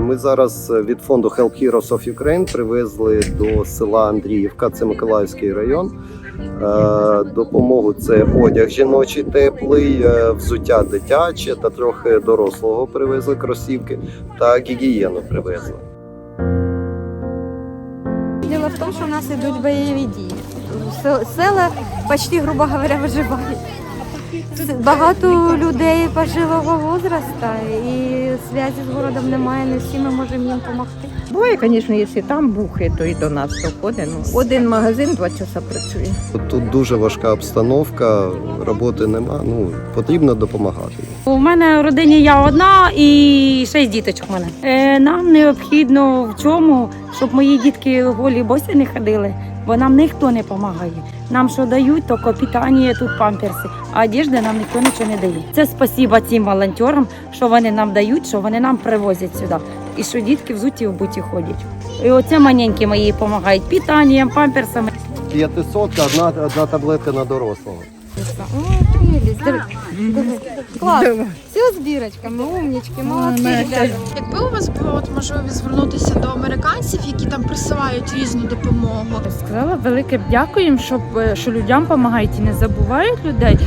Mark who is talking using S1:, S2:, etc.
S1: Ми зараз від фонду Help Heroes of Ukraine привезли до села Андріївка, це Миколаївський район. Е, Допомогу це одяг жіночий теплий, е, взуття дитяче та трохи дорослого привезли кросівки та гігієну привезли.
S2: Дело в том, что у нас идут бойові дії. Села почти, грубо говоря, виживають. Багато людей пожилого возраста і зв'язку з городом немає, не всі ми можемо їм допомогти.
S3: Буває, звісно, якщо там бухи, то і до нас доходить. Ну, один магазин два часа працює.
S1: Тут дуже важка обстановка, роботи нема. Ну потрібно допомагати.
S4: У мене в родині я одна і шість діточок. У мене е, нам необхідно в чому, щоб мої дітки голі босі не ходили, бо нам ніхто не допомагає. Нам що дають, то питання тут памперси, а одежди нам ніхто нічого не дає. Це спасіба цим волонтерам, що вони нам дають, що вони нам привозять сюди. І що дітки взуті буті ходять. І оце маленькі мої допомагають питанням, памперсами.
S1: 500 одна, одна таблетка на дорослого.
S2: О, прелість, диви, диви. Клас, все з бірочками, умнічки, молодці. ребята.
S5: Якби у вас була от можливість звернутися до американців, які там присилають різну допомогу,
S6: Сказала велике дякую їм, щоб е, що людям допомагають і не забувають людей.